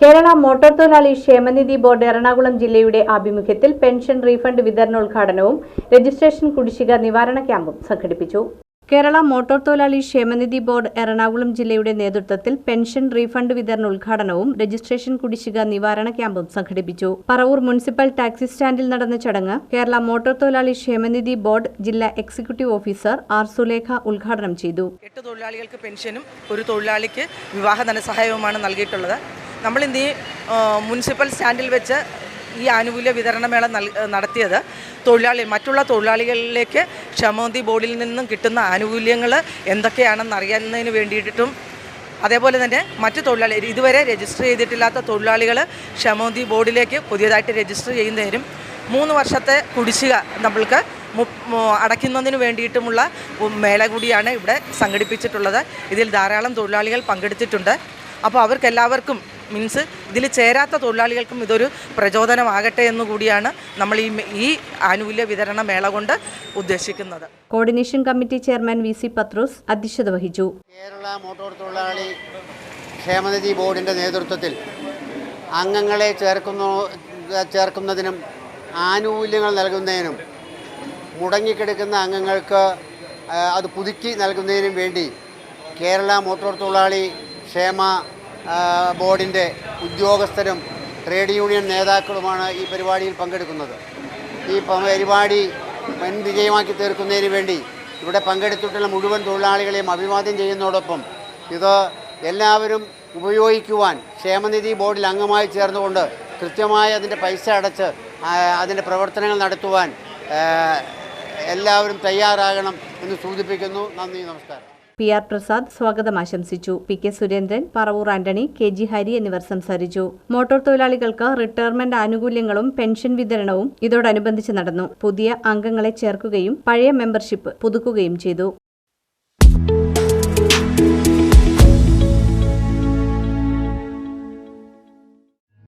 Kerala motor തൊഴിലാളി ക്ഷേമനിധി board Ernakulam ജില്ലയുടെ ആഭിമുഖ്യത്തിൽ പെൻഷൻ റീഫണ്ട് വിതരണോദ്ഘാടനവും രജിസ്ട്രേഷൻ കുടിശ്ശിക നിവാരണ ക്യാമ്പും സംഘടിപ്പിച്ചു. കേരള മോട്ടോർ തൊഴിലാളി ക്ഷേമനിധി ബോർഡ് എറണാകുളം ജില്ലയുടെ നേതൃത്വത്തിൽ പെൻഷൻ റീഫണ്ട് വിതരണ ഉദ്ഘാടനവും രജിസ്ട്രേഷൻ കുടിശ്ശിക നിവാരണ ക്യാമ്പും സംഘടിപ്പിച്ചു. പറവൂർ മുനിസിപ്പൽ ടാക്സി സ്റ്റാൻഡിൽ നടന്ന ചടങ്ങ് കേരള മോട്ടോർ തൊഴിലാളി ക്ഷേമനിധി ബോർഡ് ജില്ലാ എക്സിക്യൂട്ടീവ് ഓഫീസർ ആർ സുലേഖ ഉദ്ഘാടനം ചെയ്തു. എട്ട് തൊഴിലാളികൾക്ക് പെൻഷനും ഒരു തൊഴിലാളിക്ക് വിവാഹ ധനസഹായവുമാണ് നൽകിയിട്ടുള്ളത്. നമ്മൾ ഇന്ന് മുനിസിപ്പൽ സ്റ്റാൻഡിൽ വെച്ച് ഈ ആനുകൂല്യ വിതരണമേള നൽ നടത്തിയത്. തൊഴിലാളി മറ്റുള്ള തൊഴിലാളികളിലേക്ക് ക്ഷമോന്തി ബോർഡിൽ നിന്നും കിട്ടുന്ന ആനുകൂല്യങ്ങൾ എന്തൊക്കെയാണെന്ന് അറിയുന്നതിന് വേണ്ടിയിട്ടും അതേപോലെ തന്നെ മറ്റ് തൊഴിലാളി ഇതുവരെ രജിസ്റ്റർ ചെയ്തിട്ടില്ലാത്ത തൊഴിലാളികൾ ക്ഷമോന്തി ബോർഡിലേക്ക് പുതിയതായിട്ട് രജിസ്റ്റർ ചെയ്യുന്നതിനും മൂന്ന് വർഷത്തെ കുടിശ്ശിക നമ്മൾക്ക് അടയ്ക്കുന്നതിന് വേണ്ടിയിട്ടുമുള്ള മേള കൂടിയാണ് ഇവിടെ സംഘടിപ്പിച്ചിട്ടുള്ളത്. ഇതിൽ ധാരാളം തൊഴിലാളികൾ പങ്കെടുത്തിട്ടുണ്ട്. അപ്പോൾ അവർക്കെല്ലാവർക്കും മീൻസ് ഇതിൽ ചേരാത്ത തൊഴിലാളികൾക്കും ഇതൊരു പ്രചോദനമാകട്ടെ എന്നുകൂടിയാണ് നമ്മൾ ഈ ഈ ആനുകൂല്യ വിതരണ മേള കൊണ്ട് ഉദ്ദേശിക്കുന്നത്. Coordination committee chairman V C Pathros അധ്യക്ഷത വഹിച്ചു. കേരള മോട്ടോർ തൊഴിലാളി ക്ഷേമനിധി ബോർഡിന്റെ നേതൃത്വത്തിൽ അംഗങ്ങളെ ചേർക്കുന്നു ചേർക്കുന്നതിനും ആനുകൂല്യങ്ങൾ നൽകുന്നതിനും മുടങ്ങിക്കിടക്കുന്ന അംഗങ്ങൾക്ക് അത് പുതുക്കി നൽകുന്നതിനും വേണ്ടി കേരള മോട്ടോർ തൊഴിലാളി ക്ഷേമ ബോർഡിന്റെ ഉദ്യോഗസ്ഥരും ട്രേഡ് യൂണിയൻ നേതാക്കളുമാണ് ഈ പരിപാടിയിൽ പങ്കെടുക്കുന്നത്. ഈ പരിപാടി വൻ വിജയമാക്കി തീർക്കുന്നതിന് വേണ്ടി ഇവിടെ പങ്കെടുത്തിട്ടുള്ള മുഴുവൻ തൊഴിലാളികളെയും അഭിവാദ്യം ചെയ്യുന്നതോടൊപ്പം ഇത് എല്ലാവരും ഉപയോഗിക്കുവാൻ ക്ഷേമനിധി ബോർഡിൽ അംഗമായി ചേർന്നുകൊണ്ട് കൃത്യമായി അതിന്റെ പൈസ അടച്ച് അതിന്റെ പ്രവർത്തനങ്ങൾ നടത്തുവാൻ എല്ലാവരും തയ്യാറാകണം എന്ന് സൂചിപ്പിക്കുന്നു. നന്ദി നമസ്കാരം. പി ആർ പ്രസാദ് സ്വാഗതം ആശംസിച്ചു. P K Surendran Paravur Antony K G Hari എന്നിവർ സംസാരിച്ചു. മോട്ടോർ തൊഴിലാളികൾക്ക് റിട്ടയർമെന്റ് ആനുകൂല്യങ്ങളും പെൻഷൻ വിതരണവും ഇതോടനുബന്ധിച്ച് നടന്നു. പുതിയ അംഗങ്ങളെ ചേർക്കുകയും പഴയ മെമ്പർഷിപ്പ് പുതുക്കുകയും ചെയ്തു.